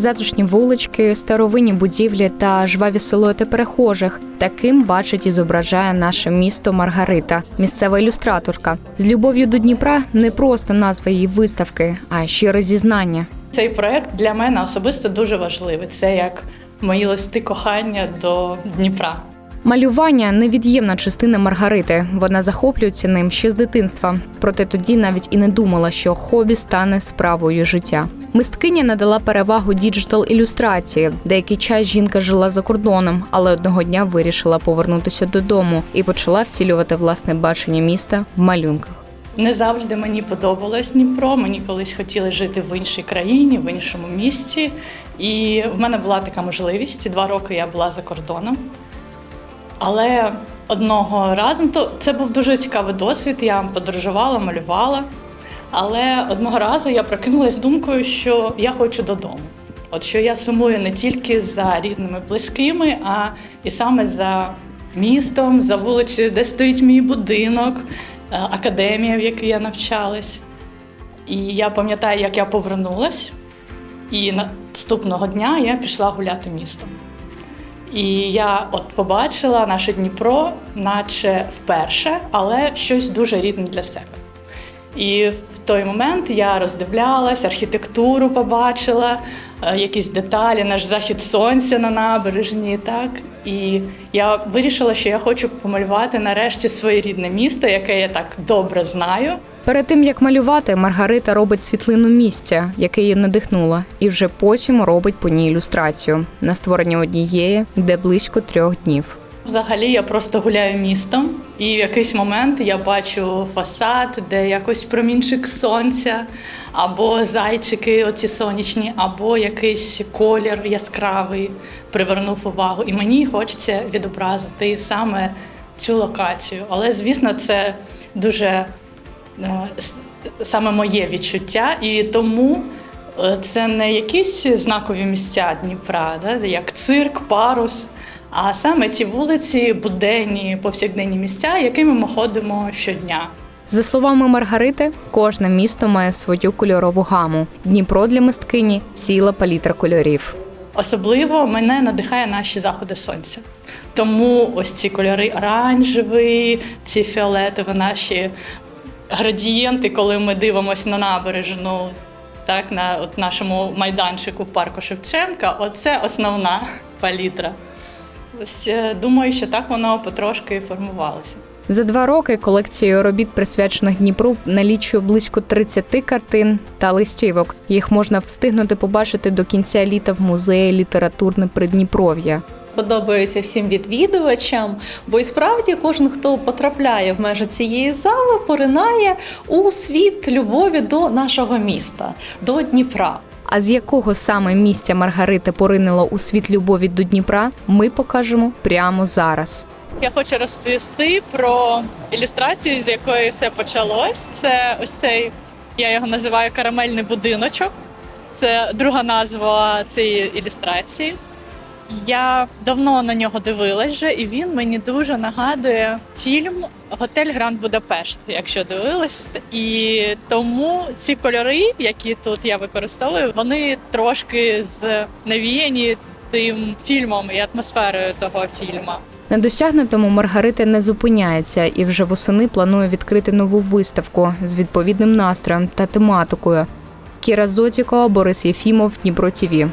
затишні вулички, старовинні будівлі та жваві силуети перехожих. Таким бачить і зображає наше місто Маргарита, місцева ілюстраторка. З любов'ю до Дніпра не просто назва її виставки, а щире зізнання. Цей проект для мене особисто дуже важливий. Це як мої листи кохання до Дніпра. Малювання невід'ємна частина Маргарити. Вона захоплюється ним ще з дитинства. Проте тоді навіть і не думала, що хобі стане справою життя. Мисткиня надала перевагу діджитал ілюстрації. Деякий час жінка жила за кордоном, але одного дня вирішила повернутися додому і почала вцілювати власне бачення міста в малюнках. Не завжди мені подобалось Дніпро. Мені колись хотіли жити в іншій країні, в іншому місті. І в мене була така можливість. Два роки я була за кордоном. Але одного разу, то це був дуже цікавий досвід. Я подорожувала, малювала. Але одного разу я прокинулась думкою, що я хочу додому. От що я сумую не тільки за рідними близькими, а і саме за містом, за вулицею, де стоїть мій будинок, е, академія, в якій я навчалась. І я пам'ятаю, як я повернулась, і наступного дня я пішла гуляти містом. І я от побачила наше Дніпро, наче вперше, але щось дуже рідне для себе. І в той момент я роздивлялась, архітектуру побачила, е, якісь деталі, наш захід сонця на набережні. Так і я вирішила, що я хочу помалювати нарешті своє рідне місто, яке я так добре знаю. Перед тим як малювати, Маргарита робить світлину місця, яке її надихнуло, і вже потім робить по ній ілюстрацію на створення однієї, де близько трьох днів. Взагалі я просто гуляю містом, і в якийсь момент я бачу фасад, де якось промінчик сонця, або зайчики, оці сонячні, або якийсь колір яскравий привернув увагу. І мені хочеться відобразити саме цю локацію. Але звісно, це дуже е, саме моє відчуття, і тому. е, Це не якісь знакові місця Дніпра, да, як цирк, парус, а саме ті вулиці, буденні, повсякденні місця, якими ми ходимо щодня. За словами Маргарити, кожне місто має свою кольорову гаму. Дніпро для мисткині ціла палітра кольорів. Особливо мене надихає наші заходи сонця. Тому ось ці кольори оранжевий, ці фіолетові наші градієнти, коли ми дивимося на набережну, так, на от нашому майданчику в парку Шевченка, оце основна палітра. Ось е, думаю, що так воно потрошки і формувалося. За два роки колекцією робіт, присвячених Дніпру, налічує близько 30 картин та листівок. Їх можна встигнути побачити до кінця літа в музеї літературне Придніпров'я. подобається всім відвідувачам, бо і справді кожен, хто потрапляє в межі цієї зали, поринає у світ любові до нашого міста, до Дніпра. А з якого саме місця Маргарита поринила у світ любові до Дніпра, ми покажемо прямо зараз. Я хочу розповісти про ілюстрацію, з якої все почалось. Це ось цей, я його називаю карамельний будиночок. Це друга назва цієї ілюстрації. Я давно на нього дивилась вже, і він мені дуже нагадує фільм Готель Гранд Будапешт, якщо дивилась. І тому ці кольори, які тут я використовую, вони трошки з навіяні тим фільмом і атмосферою того фільму. На досягнутому Маргарита не зупиняється і вже восени планує відкрити нову виставку з відповідним настроєм та тематикою. Кіра Зотікова, Борис Єфімов, Дніпро ТІВІ.